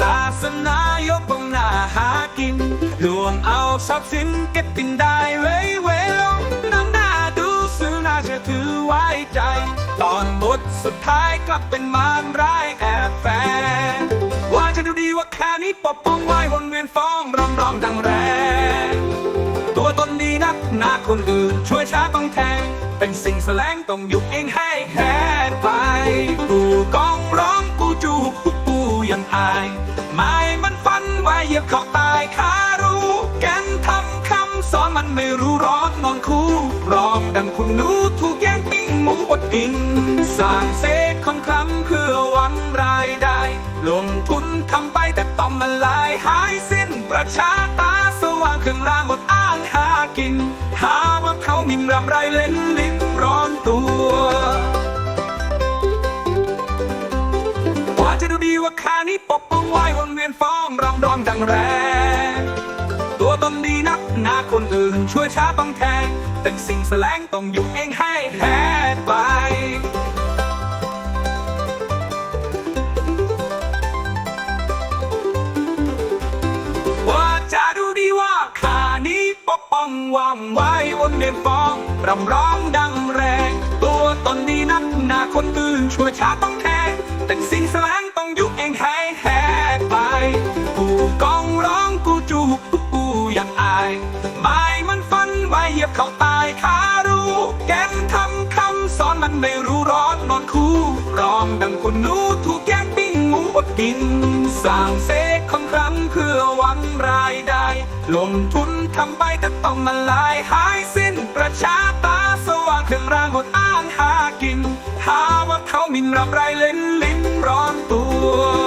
ศาสนายกองหน้าหากินรวมเอาทรัพย์สินเก็บตินได้ไว้ไว้ลงนำหน้าดูซื้อน่าจะถือไว้ใจ ตอนบทสุดท้ายกลับเป็นมารร้ายแอบแฝงว่าจะดูดีว่าแค่นี้ปอบป้องไว้วนเวียนฟ้องร้องร้องดังแรงตัวตนดีนักหน้าคนอื่นช่วยช้าต้องแทง เป็นสิ่งแสลงต้องยุบเองให้แข็ายไม่มันฟันไว้เหยียบขอบตายคารู้แกนทำคำสอนมันไม่รู้ร้อนนอนคู่รองดังคุณหนูถูกแย่งปิ้งหมูอดกินสร้างเศษคำคำเพื่อหวังรายได้ ลงทุนทำไปแต่ต้องมาลายหายสิ้นประชาตาสว่างเครื่องรางหมดอ้างหากิน หาว่าเขามินรำไรเล่นลิ้นร้อนตัวว่าจะดูดีว่าคานี้ป วียนฟ้องรำร้องดังแรงตัวตนดีนักหนาคนอื่นช่วยช้าต้องแทง แต่สิ่งแสลงต้องอยู่เองให้แหกไปว่าจะดูดีว่าขานี้ปกป้องวางไว้วนเวียนฟ้องรำร้องดังแรง ตัวตนดีนักหนาคนอื่นช่วยช้าต้องแทงแต่สิ่ ยียบเขาตายคารู้ แกนทำคำสอนมันไม่รู้ร้อนนอนคู่ร้องดังคนนู้ถูกแย่งปิ้งหมูอดกินสร้างเสกของครั้งเพื่อหวังรายได้ ลงทุนทำไปแต่ต้องมาลายหายสิ้นประชาตาสว่างเครื่องรางหมดอ้างหากินหาว่าเขามินรับไรเล่นลิ้นร้อนตัว